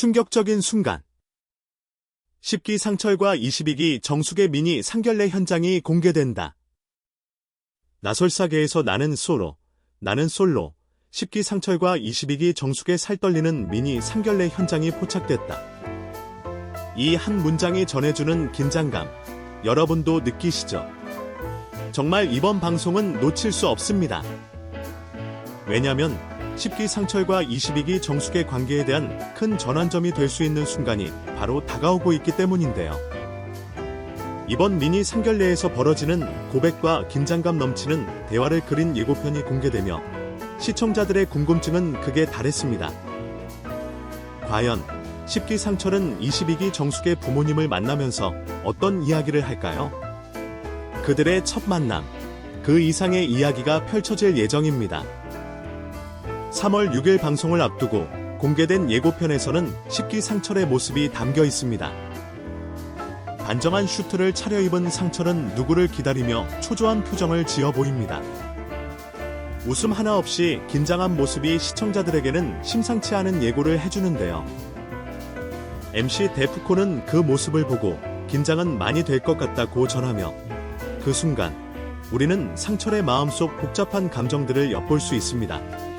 충격적인 순간. 10기 상철과 22기 정숙의 미니 상결례 현장이 공개된다. 나솔사계에서 나는 솔로, 나는 솔로, 10기 상철과 22기 정숙의 살떨리는 미니 상결례 현장이 포착됐다. 이 한 문장이 전해주는 긴장감, 여러분도 느끼시죠? 정말 이번 방송은 놓칠 수 없습니다. 왜냐면 10기 상철과 22기 정숙의 관계에 대한 큰 전환점이 될 수 있는 순간이 바로 다가오고 있기 때문인데요. 이번 미니 상결례에서 벌어지는 고백과 긴장감 넘치는 대화를 그린 예고편이 공개되며 시청자들의 궁금증은 극에 달했습니다. 과연 10기 상철은 22기 정숙의 부모님을 만나면서 어떤 이야기를 할까요? 그들의 첫 만남, 그 이상의 이야기가 펼쳐질 예정입니다. 3월 6일 방송을 앞두고 공개된 예고편에서는 10기 상철의 모습이 담겨 있습니다. 단정한 슈트를 차려입은 상철은 누구를 기다리며 초조한 표정을 지어 보입니다. 웃음 하나 없이 긴장한 모습이 시청자들에게는 심상치 않은 예고를 해주는데요. MC 데프콘은 그 모습을 보고 긴장은 많이 될 것 같다고 전하며 그 순간 우리는 상철의 마음속 복잡한 감정들을 엿볼 수 있습니다.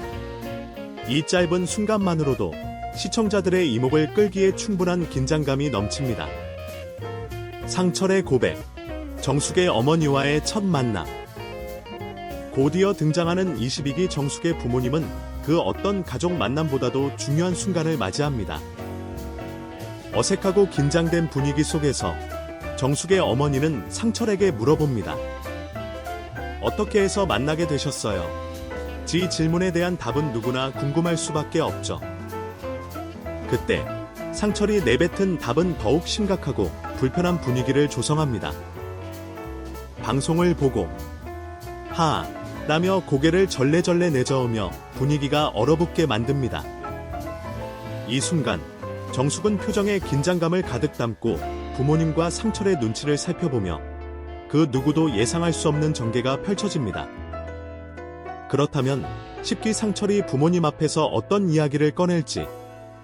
이 짧은 순간만으로도 시청자들의 이목을 끌기에 충분한 긴장감이 넘칩니다. 상철의 고백, 정숙의 어머니와의 첫 만남. 곧이어 등장하는 22기 정숙의 부모님은 그 어떤 가족 만남보다도 중요한 순간을 맞이합니다. 어색하고 긴장된 분위기 속에서 정숙의 어머니는 상철에게 물어봅니다. 어떻게 해서 만나게 되셨어요? 지 질문에 대한 답은 누구나 궁금할 수밖에 없죠. 그때 상철이 내뱉은 답은 더욱 심각하고 불편한 분위기를 조성합니다. 방송을 보고 하 라며 고개를 절레절레 내저으며 분위기가 얼어붙게 만듭니다. 이 순간 정숙은 표정에 긴장감을 가득 담고 부모님과 상철의 눈치를 살펴보며 그 누구도 예상할 수 없는 전개가 펼쳐집니다. 그렇다면 10기 상철이 부모님 앞에서 어떤 이야기를 꺼낼지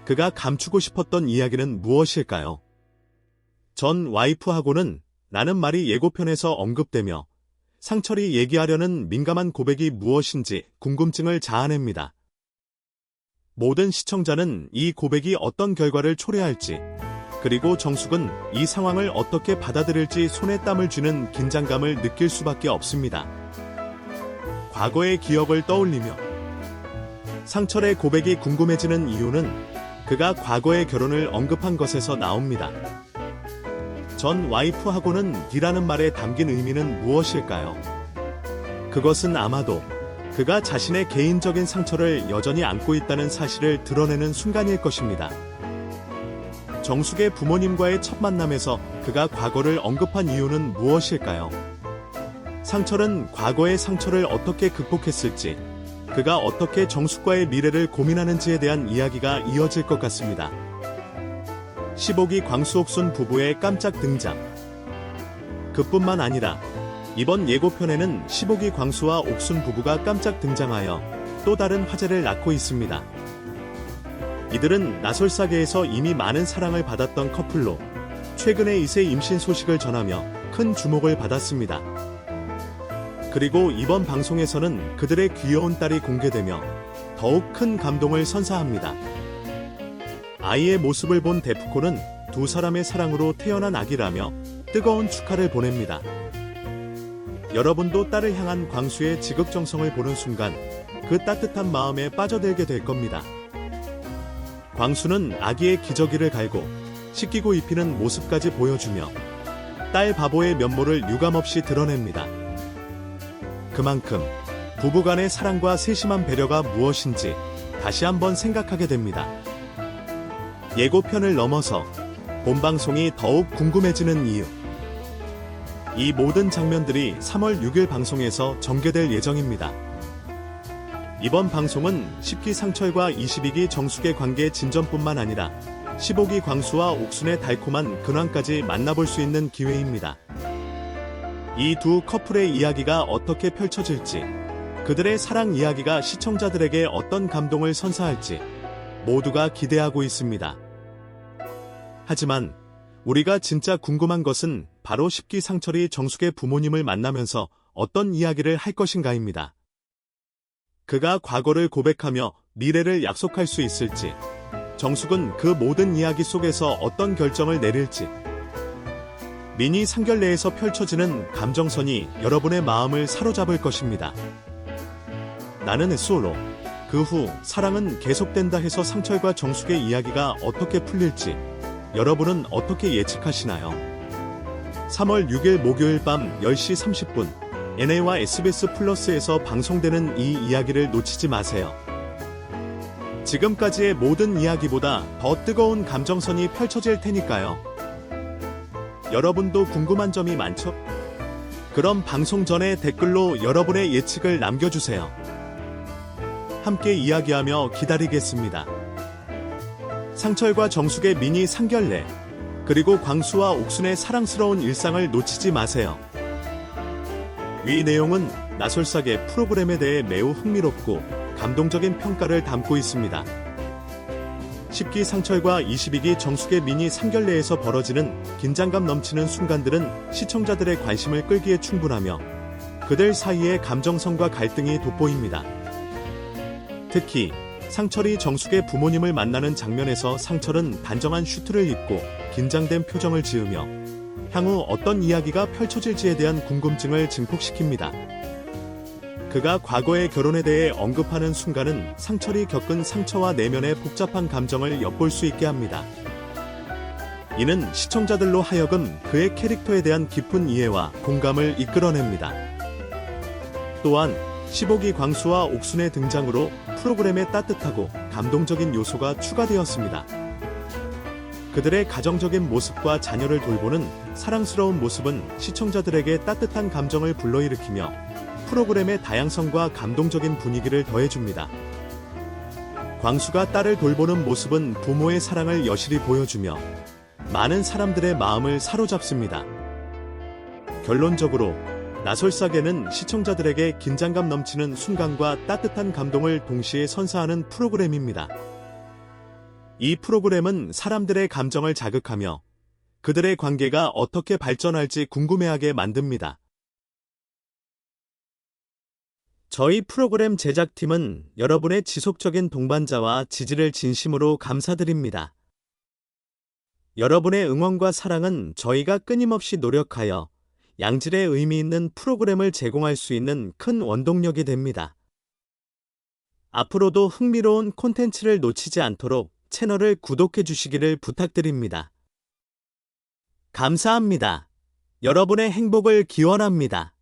그가 감추고 싶었던 이야기는 무엇일까요? 전 와이프하고는 라는 말이 예고편에서 언급되며 상철이 얘기하려는 민감한 고백이 무엇인지 궁금증을 자아냅니다. 모든 시청자는 이 고백이 어떤 결과를 초래할지, 그리고 정숙은 이 상황을 어떻게 받아들일지 손에 땀을 쥐는 긴장감을 느낄 수밖에 없습니다. 과거의 기억을 떠올리며 상철의 고백이 궁금해지는 이유는 그가 과거의 결혼을 언급한 것에서 나옵니다. 전 와이프하고는 D라는 말에 담긴 의미는 무엇일까요? 그것은 아마도 그가 자신의 개인적인 상처를 여전히 안고 있다는 사실을 드러내는 순간일 것입니다. 정숙의 부모님과의 첫 만남에서 그가 과거를 언급한 이유는 무엇일까요? 상철은 과거의 상처를 어떻게 극복했을지, 그가 어떻게 정숙과의 미래를 고민하는지에 대한 이야기가 이어질 것 같습니다. 15기 광수옥순 부부의 깜짝 등장. 그뿐만 아니라 이번 예고편에는 15기 광수와 옥순 부부가 깜짝 등장하여 또 다른 화제를 낳고 있습니다. 이들은 나솔사계에서 이미 많은 사랑을 받았던 커플로 최근에 이세 임신 소식을 전하며 큰 주목을 받았습니다. 그리고 이번 방송에서는 그들의 귀여운 딸이 공개되며 더욱 큰 감동을 선사합니다. 아이의 모습을 본 데프콘은 두 사람의 사랑으로 태어난 아기라며 뜨거운 축하를 보냅니다. 여러분도 딸을 향한 광수의 지극정성을 보는 순간 그 따뜻한 마음에 빠져들게 될 겁니다. 광수는 아기의 기저귀를 갈고 씻기고 입히는 모습까지 보여주며 딸 바보의 면모를 유감없이 드러냅니다. 그만큼 부부간의 사랑과 세심한 배려가 무엇인지 다시 한번 생각하게 됩니다. 예고편을 넘어서 본방송이 더욱 궁금해지는 이유. 이 모든 장면들이 3월 6일 방송에서 전개될 예정입니다. 이번 방송은 10기 상철과 22기 정숙의 관계 진전뿐만 아니라 15기 광수와 옥순의 달콤한 근황까지 만나볼 수 있는 기회입니다. 이 두 커플의 이야기가 어떻게 펼쳐질지, 그들의 사랑 이야기가 시청자들에게 어떤 감동을 선사할지 모두가 기대하고 있습니다. 하지만 우리가 진짜 궁금한 것은 바로 10기 상철이 정숙의 부모님을 만나면서 어떤 이야기를 할 것인가입니다. 그가 과거를 고백하며 미래를 약속할 수 있을지, 정숙은 그 모든 이야기 속에서 어떤 결정을 내릴지, 미니 상결내에서 펼쳐지는 감정선이 여러분의 마음을 사로잡을 것입니다. 나는 솔로. 그 후 사랑은 계속된다 해서 상철과 정숙의 이야기가 어떻게 풀릴지 여러분은 어떻게 예측하시나요? 3월 6일 목요일 밤 10시 30분 NA와 SBS 플러스에서 방송되는 이 이야기를 놓치지 마세요. 지금까지의 모든 이야기보다 더 뜨거운 감정선이 펼쳐질 테니까요. 여러분도 궁금한 점이 많죠? 그럼 방송 전에 댓글로 여러분의 예측을 남겨주세요. 함께 이야기하며 기다리겠습니다. 상철과 정숙의 미니 상결례, 그리고 광수와 옥순의 사랑스러운 일상을 놓치지 마세요. 위 내용은 나솔삭의 프로그램에 대해 매우 흥미롭고 감동적인 평가를 담고 있습니다. 10기 상철과 22기 정숙의 미니 상결례에서 벌어지는 긴장감 넘치는 순간들은 시청자들의 관심을 끌기에 충분하며 그들 사이의 감정선과 갈등이 돋보입니다. 특히 상철이 정숙의 부모님을 만나는 장면에서 상철은 단정한 슈트를 입고 긴장된 표정을 지으며 향후 어떤 이야기가 펼쳐질지에 대한 궁금증을 증폭시킵니다. 그가 과거의 결혼에 대해 언급하는 순간은 상철이 겪은 상처와 내면의 복잡한 감정을 엿볼 수 있게 합니다. 이는 시청자들로 하여금 그의 캐릭터에 대한 깊은 이해와 공감을 이끌어냅니다. 또한 15기 광수와 옥순의 등장으로 프로그램에 따뜻하고 감동적인 요소가 추가되었습니다. 그들의 가정적인 모습과 자녀를 돌보는 사랑스러운 모습은 시청자들에게 따뜻한 감정을 불러일으키며 프로그램의 다양성과 감동적인 분위기를 더해줍니다. 광수가 딸을 돌보는 모습은 부모의 사랑을 여실히 보여주며 많은 사람들의 마음을 사로잡습니다. 결론적으로 나솔사계는 시청자들에게 긴장감 넘치는 순간과 따뜻한 감동을 동시에 선사하는 프로그램입니다. 이 프로그램은 사람들의 감정을 자극하며 그들의 관계가 어떻게 발전할지 궁금해하게 만듭니다. 저희 프로그램 제작팀은 여러분의 지속적인 동반자와 지지를 진심으로 감사드립니다. 여러분의 응원과 사랑은 저희가 끊임없이 노력하여 양질의 의미 있는 프로그램을 제공할 수 있는 큰 원동력이 됩니다. 앞으로도 흥미로운 콘텐츠를 놓치지 않도록 채널을 구독해 주시기를 부탁드립니다. 감사합니다. 여러분의 행복을 기원합니다.